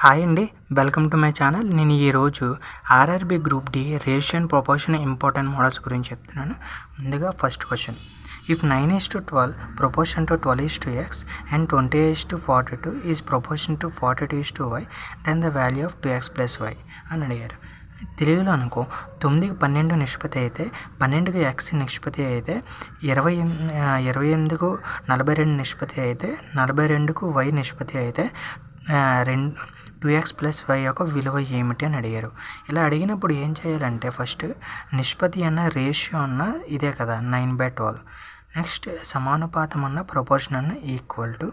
Hi అండి welcome to my channel. నేను ఈరోజు RRB group D ratio and proportion important models గురించి చెప్తున్నాను. ముందుగా first question. If nine is to twelve proportion to twelve is to X and twenty is to forty two is proportion to forty two is to Y then the value of two X plus Y అని అడిగారు. తెలుగులో అనుకో తొమ్మిదికి పన్నెండు నిష్పత్తి అయితే పన్నెండుకి X నిష్పత్తి అయితే ఇరవై ఇరవై ఎనిమిదికు నలభై రెండు నిష్పత్తి అయితే నలభై రెండుకు వై నిష్పత్తి అయితే రెండు టూ ఎక్స్ ప్లస్ వై యొక్క విలువ ఏమిటి అని అడిగారు. ఇలా అడిగినప్పుడు ఏం చేయాలంటే ఫస్ట్ నిష్పత్తి అన్న రేషియో అన్న ఇదే కదా నైన్ బై ట్వెల్వ్ నెక్స్ట్ సమానుపాతం అన్న ప్రపోర్షన్ అన్న equal to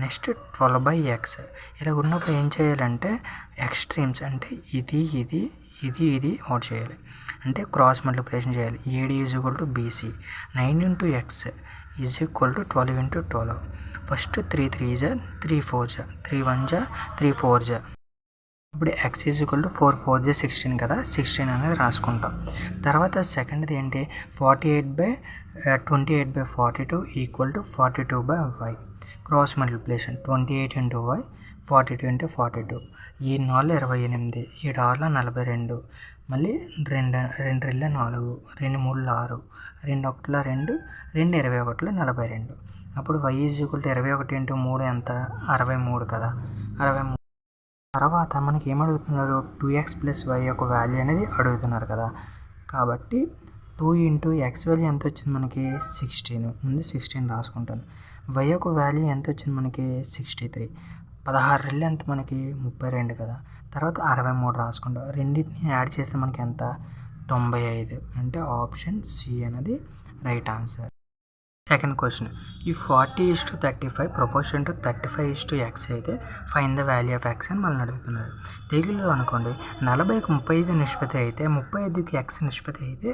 next twelve by X ఇలా ఉన్నప్పుడు ఏం చేయాలంటే ఎక్స్ట్రీమ్స్ అంటే ఇది ఇది ఇది ఇది అవుట్ చేయాలి. అంటే క్రాస్ మల్టిప్లికేషన్ చేయాలి. AD is equal to BC nine into X is equal to twelve into twelve first three three జా త్రీ ఫోర్ జా త్రీ వన్ జా త్రీ ఫోర్ జా ఇప్పుడు X is equal to four four J sixteen కదా? Sixteen అనేది రాసుకుంటాం. తర్వాత సెకండ్ది ఏంటి? Forty eight by twenty eight by forty two equal to forty two by Y cross multiplication twenty eight into Y forty two into forty two. ఈ నాలుగు ఇరవై ఎనిమిది ఈ ఆరులో నలభై రెండు మళ్ళీ రెండు రెండు రెళ్ళ నాలుగు రెండు మూడుల ఆరు రెండు ఒకటిల రెండు రెండు ఇరవై ఒకటిలో నలభై రెండు. అప్పుడు వై ఈజ్ ఈక్వల్ టు ఇరవై ఒకటి ఇంటూ మూడు ఎంత? అరవై మూడు కదా. అరవై మూడు. తర్వాత మనకి ఏం అడుగుతున్నారు? టూ ఎక్స్ ప్లస్ వై యొక్క వాల్యూ అనేది అడుగుతున్నారు కదా. కాబట్టి టూ ఇంటూ ఎక్స్ వాల్యూ ఎంత వచ్చింది మనకి? సిక్స్టీన్ ముందు సిక్స్టీన్ రాసుకుంటాను. వై యొక్క వాల్యూ ఎంత వచ్చింది మనకి? సిక్స్టీ త్రీ పదహారు రెళ్ళు ఎంత మనకి? ముప్పై రెండు కదా. తర్వాత అరవై మూడు రాసుకుంటాం. రెండింటిని యాడ్ చేస్తే మనకి ఎంత? తొంభై ఐదు. అంటే ఆప్షన్ సి అనేది రైట్ ఆన్సర్. సెకండ్ క్వశ్చన్ ఈ forty is to thirty five proportion to thirty five is to X అయితే find the value of X అని మనల్ని అడుగుతున్నారు. తెలుగులో అనుకోండి నలభైకి ముప్పై ఐదు నిష్పత్తి అయితే ముప్పై ఐదుకి ఎక్స్ నిష్పత్తి అయితే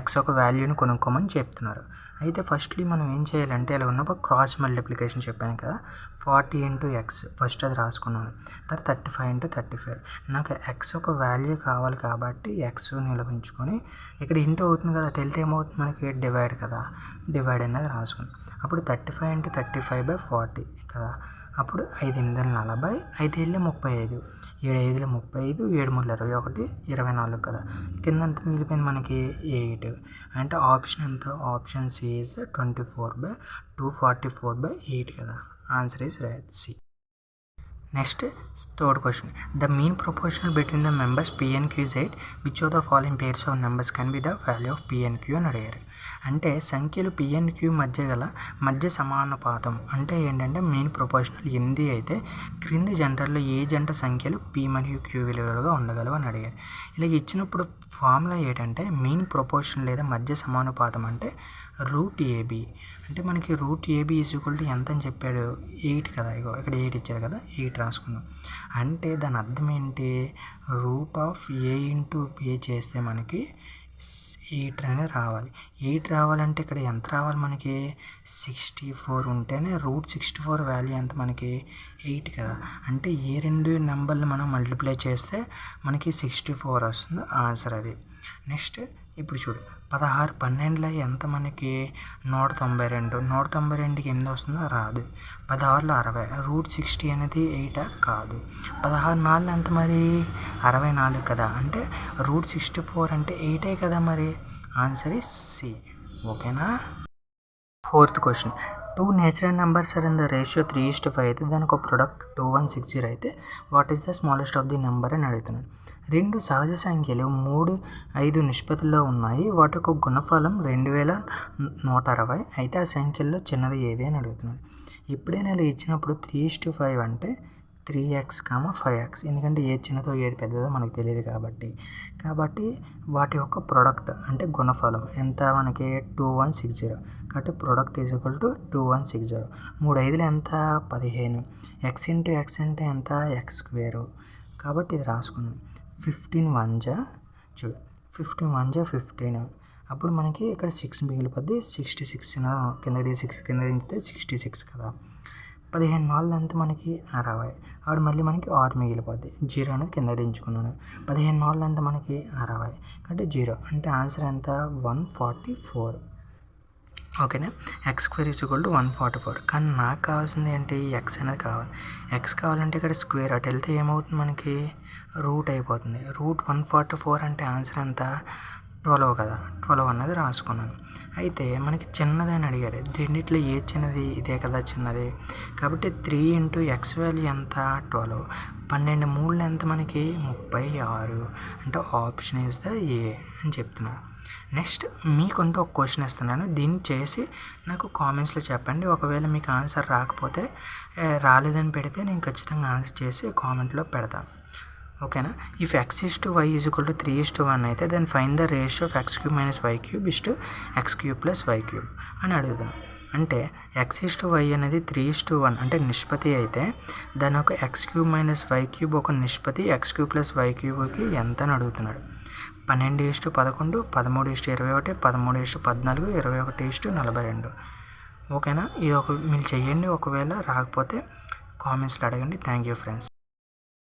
ఎక్స్ ఒక వాల్యూని కొనుక్కోమని చెప్తున్నారు. అయితే ఫస్ట్లీ మనం ఏం చేయాలంటే ఇలా ఉన్నప్పుడు క్రాస్ మల్టిప్లికేషన్ చెప్పాను కదా ఫార్టీ ఇంటూ ఎక్స్ ఫస్ట్ అది రాసుకున్నాను. తర్వాత thirty five into thirty five నాకు ఎక్స్ ఒక వాల్యూ కావాలి కాబట్టి ఎక్స్ నిలవించుకొని ఇక్కడ ఇంటూ అవుతుంది కదా వెళ్తే ఏమవుతుంది మనకి? డివైడ్ కదా. డివైడ్ అనేది రాసుకున్నాం. అప్పుడు thirty five into thirty five by forty కదా. అప్పుడు ఐదు ఎనిమిది నలభై ఐదు ఏళ్ళు ముప్పై ఐదు ఏడు ఐదులు ముప్పై ఐదు ఏడు మూడు ఇరవై ఒకటి ఇరవై నాలుగు కదా. కింద ఎంత మిగిలిపోయింది మనకి ఎయిట్. అంటే ఆప్షన్ ఎంత? Option C is twenty four by two forty four by eight కదా. Answer is right C. Next third question the mean proportional between the members P and Q is eight which of the following pairs of numbers can be the value of P and Q అని అడిగారు అంటే సంఖ్యలు పిఎన్క్యూ మధ్య గల మధ్య సమానుపాతం అంటే ఏంటంటే mean proportional ఎనిమిది అయితే క్రింది జంటల్లో ఏ జంట సంఖ్యలు పి మరియు క్యూ విలువలుగా ఉండగలవు అని అడిగారు. ఇలా ఇచ్చినప్పుడు ఫార్ములా ఏంటంటే మీన్ ప్రొపోర్షన్ లేదా మధ్య సమానుపాతం అంటే రూట్ ఏబీ. అంటే మనకి root AB is equal to ఎంత అని చెప్పాడు ఎయిట్ కదా ఇగో ఇక్కడ ఎయిట్ ఇచ్చారు కదా ఎయిట్ రాసుకున్నాం అంటే దాని అర్థం ఏంటి? Root of A into B చేస్తే మనకి ఎయిట్ అనేది రావాలి. ఎయిట్ రావాలంటే ఇక్కడ ఎంత రావాలి మనకి? సిక్స్టీ ఫోర్ ఉంటేనే రూట్ సిక్స్టీ ఫోర్ వాల్యూ ఎంత మనకి? ఎయిట్ కదా. అంటే ఏ రెండు నెంబర్లు మనం మల్టిప్లై చేస్తే మనకి సిక్స్టీ ఫోర్ వస్తుంది ఆన్సర్ అది. నెక్స్ట్ ఇప్పుడు చూడు పదహారు పన్నెండులో ఎంత మనకి? నూట తొంభై రెండు. నూట తొంభై రెండుకి ఎనిమిది వస్తుందో? రాదు. పదహారులో అరవై. రూట్ సిక్స్టీ అనేది ఎయిటా కాదు. పదహారు నాలుగు ఎంత మరి? అరవై నాలుగు కదా. అంటే రూట్ సిక్స్టీ ఫోర్ అంటే ఎయిటే కదా మరి? Answer is C. ఓకేనా? Fourth question. Two natural numbers are in the ratio three is to five అయితే దానికి ఒక product two one six zero అయితే what is the smallest of the number అని అడుగుతున్నాను. రెండు సహజ సంఖ్యలు మూడు ఐదు నిష్పత్తుల్లో ఉన్నాయి. వాటి యొక్క గుణఫలం రెండు వేల నూట అరవై అయితే ఆ సంఖ్యల్లో చిన్నది ఏది అని అడుగుతున్నాను. ఇప్పుడే నేను ఇచ్చినప్పుడు త్రీ ఇస్ట్ ఫైవ్ అంటే three X comma five X ఎందుకంటే ఏది చిన్నదో ఏది పెద్దదో మనకు తెలియదు కాబట్టి. కాబట్టి వాటి యొక్క ప్రోడక్ట్ అంటే గుణఫలం ఎంత? మనకి టూ వన్ సిక్స్ జీరో కాబట్టి product is equal to two one six zero మూడు ఐదులు ఎంత? పదిహేను. ఎక్స్ ఇంటూ ఎక్స్ అంటే ఎంత? ఎక్స్ స్క్వేరు కాబట్టి ఇది రాసుకున్నాం. ఫిఫ్టీన్ వన్ జా చూడు. ఫిఫ్టీన్ వన్ జా ఫిఫ్టీన్ అప్పుడు మనకి ఇక్కడ సిక్స్ మిగిలిపోద్ది. సిక్స్టీ సిక్స్ కింద సిక్స్ కింద దించితే సిక్స్టీ సిక్స్ కదా. పదిహేను నాలుగు అంతా మనకి అరవై. ఆవిడ మళ్ళీ మనకి ఆరు మిగిలిపోద్ది. జీరో అనేది కింద దించుకున్నాను. పదిహేను నాలుగు అంతా మనకి అరవై. అంటే జీరో. అంటే ఆన్సర్ ఎంత? One forty four. ఓకేనా? X square is equal to one forty four. కానీ నాకు కావాల్సింది ఏంటి? ఎక్స్ అనేది కావాలి. ఎక్స్ కావాలంటే ఇక్కడ స్క్వేర్. అటు వెళ్తే ఏమవుతుంది మనకి? రూట్ అయిపోతుంది. రూట్ వన్ ఫార్టీ ఫోర్ అంటే ఆన్సర్ ఎంత? ట్వెల్వ్ కదా ట్వెల్వ్ అన్నది రాసుకున్నాను. అయితే మనకి చిన్నది అని అడిగారు రెండిట్లో ఏ చిన్నది? ఇదే కదా చిన్నది. కాబట్టి త్రీ ఇంటూ ఎక్స్ వాల్యూ ఎంత? ట్వెల్వ్. పన్నెండు మూడు ఎంత మనకి? ముప్పై ఆరు. అంటే ఆప్షన్ ఈజ్ ద ఏ అని చెప్తున్నాను. నెక్స్ట్ మీకుంటూ ఒక క్వశ్చన్ ఇస్తున్నాను. దీన్ని చేసి నాకు కామెంట్స్లో చెప్పండి. ఒకవేళ మీకు ఆన్సర్ రాకపోతే రాలేదని పెడితే నేను ఖచ్చితంగా ఆన్సర్ చేసి కామెంట్లో పెడతాను ఓకేనా? If X is to Y is equal to three is to one అయితే then find the ratio of X cube minus Y cube is to X cube plus Y cube అని అడుగుతున్నాం అంటే ఎక్స్ ఈస్ టు వై అనేది three is to one అంటే నిష్పత్తి అయితే దాని ఒక X cube minus Y cube ఒక నిష్పత్తి ఎక్స్ క్యూబ్ ప్లస్ వై క్యూబ్కి ఎంత అని అడుగుతున్నాడు? పన్నెండు ఇస్టు పదకొండు పదమూడు ఇస్టు ఇరవై ఒకటి పదమూడు ఇస్టు పద్నాలుగు ఇరవై ఒకటి ఇస్టు నలభై రెండు. ఓకేనా? ఇది ఒక మీరు చెయ్యండి ఒకవేళ రాకపోతే కామెంట్స్లో అడగండి. Thank you friends